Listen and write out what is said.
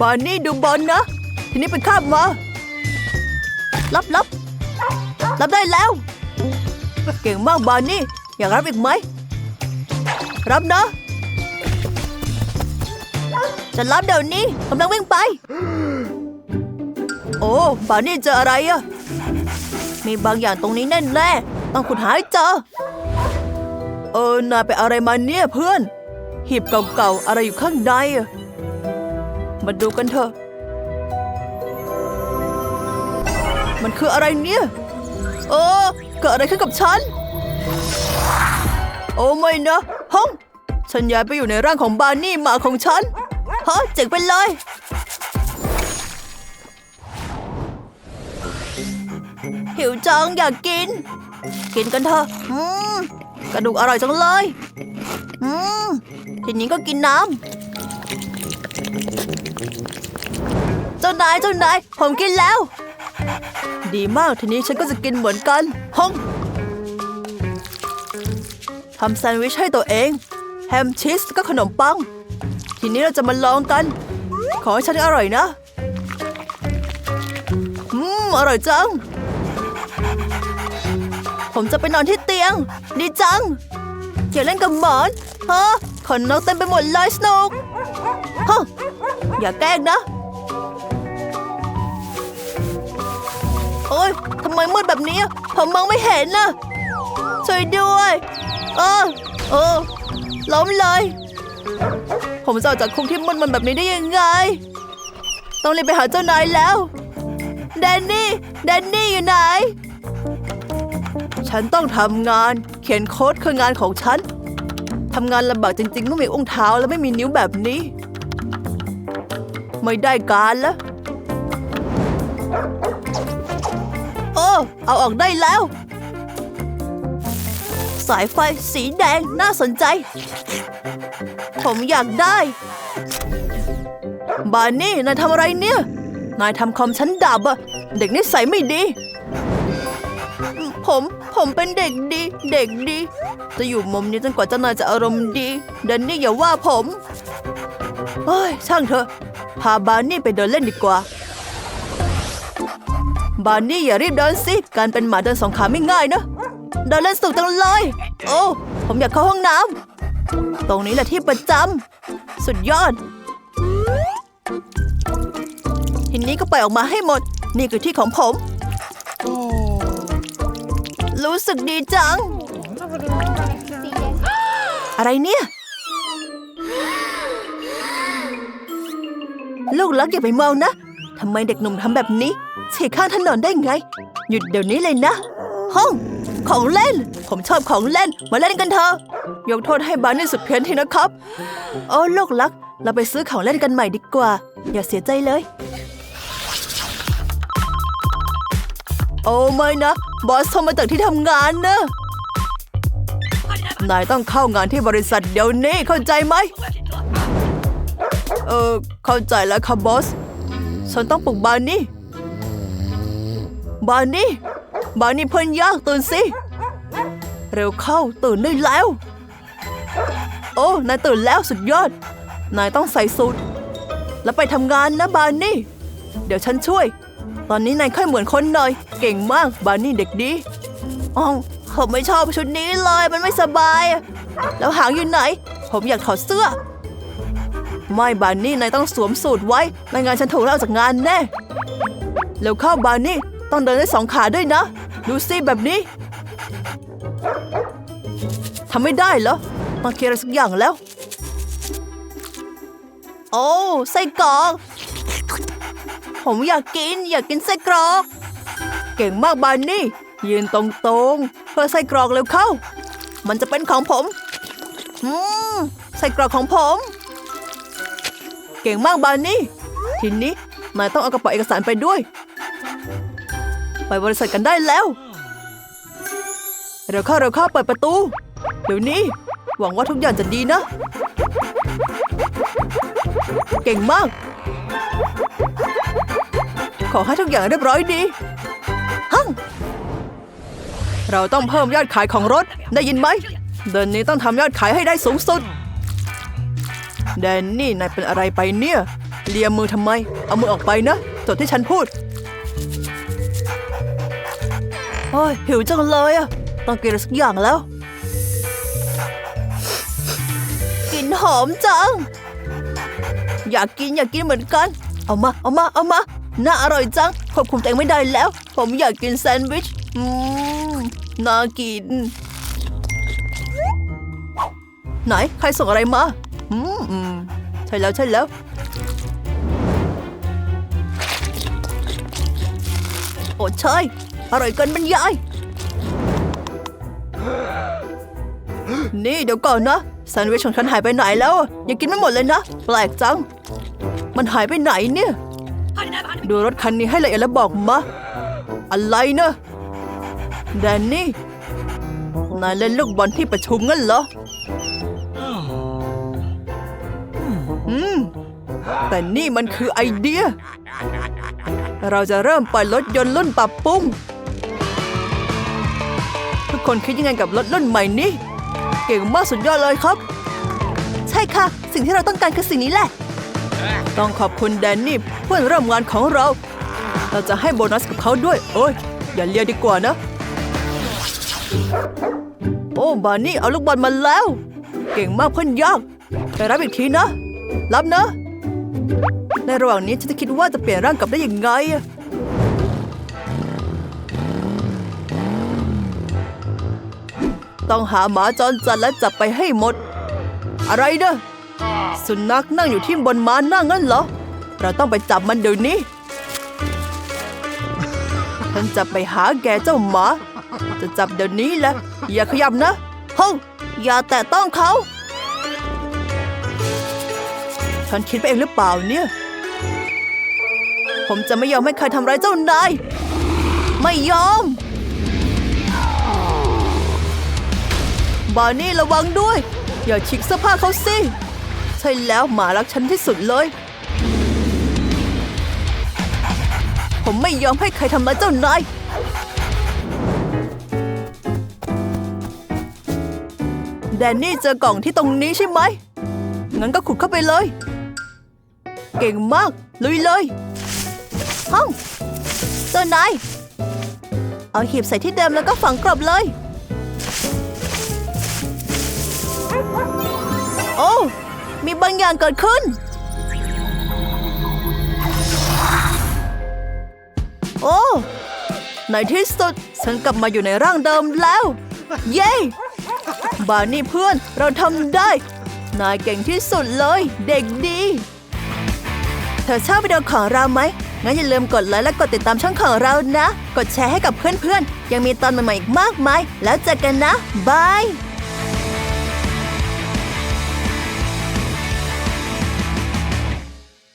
บานนี่ดูบอลนะทีนี้ไปคาบมารับรับรับได้แล้ว เก่งมากบานนี่ อยากรับอีกไหม รับนะ จะรับเดี๋ยวนี้กำลังวิ่งไป โอ้บานนี่เจออะไรอะมีบางอย่างตรงนี้แน่แน่ต้องขุดหาให้เจอ เออนายไปอะไรมาเนี่ยเพื่อนหีบเก่าๆอะไรอยู่ข้างในอะ มาดูกันเถอะ มันคืออะไรเนี่ย เออ เกิดอะไรขึ้นกับฉัน โอ้ไม่นะห้องฉันย้ายไปอยู่ในร่างของบาร์นี่หมาของฉันฮะเจ๋งไปเลย หิวจังอยากกิน กินกันเถอะอืมกระดูกอร่อยจังเลยอืมทีนี้ก็กินน้ำานายเจ้านาย ผมกินแล้ว ดีมากทีนี้ฉันก็จะกินเหมือนกันห้องทำแซนด์วิชให้ตัวเอง แฮมชีสก็ขนมปัง ทีนี้เราจะมาลองกัน ขอให้ฉันอร่อยนะ อืม อร่อยจัง ผมจะไปนอนที่เตียง ดีจังอย่าเล่นกับหมอนฮะขนนกเต็มไปหมดเลยสนุกฮะอย่าแกล้งนะ ทำไมมืดแบบนี้ ผมมองไม่เห็นนะช่วยด้วย เออ เออ ล้มเลย ผมจะออกจากคุกที่มืดมันแบบนี้ได้ยังไง ต้องรีบไปหาเจ้านายแล้ว แดนนี่ แดนนี่อยู่ไหน ฉันต้องทำงาน เขียนโค้ดคืองานของฉัน ทำงานลำบากจริงๆเมื่มีอุ้งเท้าและไม่มีนิ้วแบบนี้ ไม่ได้การแล้ว เอาออกได้แล้ว สายไฟสีแดงน่าสนใจ ผมอยากได้ บานนี่ นายทำอะไรเนี่ย นายทำคอมฉันดับอะเด็กนิสัยไม่ดี ผมผมเป็นเด็กดี เด็กดี จะอยู่มุมนี้จนกว่าเจ้านายจะอารมณ์ดีเดนนี่อย่าว่าผมเฮ้ยช่างเถอะ พาบานนี่ไปเดินเล่นดีกว่า บานนี่อย่ารีบเดินสิ การเป็นหมาเดินสองขาไม่ง่ายนะ เดินเล่นสุกจังเลย โอ้ ผมอยากเข้าห้องน้ำ ตรงนี้แหละที่ประจำ สุดยอด ทีนี้ก็ไปออกมาให้หมด นี่คือที่ของผม รู้สึกดีจัง อะไรเนี่ย ลูกรักอย่าไปเมองนะทำไมเด็กหนุ่มทำแบบนี้ ฉียข้างถนนได้ไง หยุดเดี๋ยวนี้เลยนะ ห้อง ของเล่น ผมชอบของเล่น มาเล่นกันเถอะ ยกโทษให้บาร์นี่สุดเพี้ยนทีนะครับ โอ้ลูกรัก เราไปซื้อของเล่นกันใหม่ดีกว่า อย่าเสียใจเลย โอ้ไม่นะ บอสโทรมาจากที่ทำงานนะนายต้องเข้างานที่บริษัทเดี๋ยวนี้เข้าใจไหม เออเข้าใจแล้วครับบอส ฉันต้องปลุกบาร์นี่ บาร์นี่ บาร์นี่เพื่อนยากตื่นสิ เร็วเข้าตื่นได้แล้ว โอ้ นายตื่นแล้วสุดยอด นายต้องใส่สูทแล้วไปทำงานนะบาร์นี่ เดี๋ยวฉันช่วย ตอนนี้นายค่อยเหมือนคนหน่อย เก่งมากบาร์นี่เด็กดีอ๋อผมไม่ชอบชุดนี้เลยมันไม่สบาย แล้วหางอยู่ไหน ผมอยากถอดเสื้อ ไม่บาร์นี่นายต้องสวมสูทไว้ ไม่งั้นฉันถูกไล่ออกจากงานแน่เร็วเข้าบาร์นี่ ต้องเดินได้สองขาด้วยนะ ดูสิแบบนี้ทำไม่ได้เหรอต้องเคลียร์อะไรสักอย่างแล้ว โอ้ไส้กรอกผมอยากกิน อยากกินไส้กรอก เก่งมากบานนี่ ยืนตรงๆ เพื่อไส้กรอกเร็วเข้า มันจะเป็นของผมอืมไส้กรอกของผม เก่งมากบานนี่ ทีนี้นายต้องเอากระเป๋าเอกสารไปด้วย ไปบริษัทกันได้แล้วเร็วเข้าเร็วเข้าเปิดประตู เดี๋ยวนี้ หวังว่าทุกอย่างจะดีนะ เก่งมาก ขอให้ทุกอย่างเรียบร้อยดีฮั่งเราต้องเพิ่มยอดขายของรถได้ยินไหม เดือนนี้ต้องทำยอดขายให้ได้สูงสุดแดนนี่นายเป็นอะไรไปเนี่ย เลียมือทำไม เอามือออกไปนะจดที่ฉันพูด โอ้ยหิวจังเลยอะต้องกินอะไรสักอย่างแล้ว กินหอมจัง อยากกินอยากกินเหมือนกัน เอามาเอามาเอามาน่าอร่อยจังควบคุมตัวเองไม่ได้แล้ว ผมอยากกินแซนด์วิชอืมน่ากิน ไหนใครส่งอะไรมา อืมอืมใช่แล้วใช่แล้วโอ้ใช่ อร่อยเกินบรรยาย นี่เดี๋ยวก่อนนะแซนด์วิชของฉันหายไปไหนแล้วอะยังกินไม่หมดเลยนะ แปลกจัง มันหายไปไหนเนี่ย ดูรถคันนี้ให้ละเอียดแล้วบอกมา อะไรเนะแดนนี่ นายเล่นลูกบอลที่ประชุมงั้นเหรอ อืม แต่นี่มันคือไอเดีย เราจะเริ่มปล่อยรถยนต์รุ่นปรับปรุง คนคิดยังไงกับรถรุ่นใหม่นี้ เก่งมากสุดยอดเลยครับ ใช่ค่ะ สิ่งที่เราต้องการคือสิ่งนี้แหละ ต้องขอบคุณแดนนี่เพื่อนร่วมงานของเรา เราจะให้โบนัสกับเขาด้วย โอ้ย อย่าเลียดีกว่านะ โอ้บานี่เอาลูกบอลมาแล้ว เก่งมากเพื่อนยากไปรับอีกทีนะ รับนะ ในระหว่างนี้ฉันจะคิดว่าจะเปลี่ยนร่างกลับได้ยังไง ต้องหาหมาจรจัดและจับไปให้หมด อะไรเนอะสุนัขนั่งอยู่ที่บนม้านั่งงั้นเหรอ เราต้องไปจับมันเดี๋ยวนี้ฉันจะไปหาแกเจ้าหมา จะจับเดี๋ยวนี้แหละอย่าขยับนะฮ้องอย่าแตะต้องเขา ฉันคิดไปเองหรือเปล่าเนี่ย ผมจะไม่ยอมให้ใครทำร้ายเจ้านาย ไม่ยอม บานี่ระวังด้วย อย่าชิกเสื้อผ้าเขาสิ ใช่แล้วหมารักฉันที่สุดเลย ผมไม่ยอมให้ใครทำร้ายเจ้านายแดนนี่เจอกล่องที่ตรงนี้ใช่ไหม งั้นก็ขุดเข้าไปเลย เก่งมาก ลุยเลยห้องเจ้านาย เอาหีบใส่ที่เดิมแล้วก็ฝังกลบเลย โอ้ มีบางอย่างเกิดขึ้น โอ้ในที่สุดฉันกลับมาอยู่ในร่างเดิมแล้ว เย้ บาร์นี่เพื่อนเราทำได้ นายเก่งที่สุดเลย เด็กดี เธอชอบวิดีโอของเราไหม งั้นอย่าลืมกดไลค์และกดติดตามช่องของเรานะ กดแชร์ให้กับเพื่อนๆ ยังมีตอนใหม่ๆอีกมากมาย แล้วเจอกันนะ บาย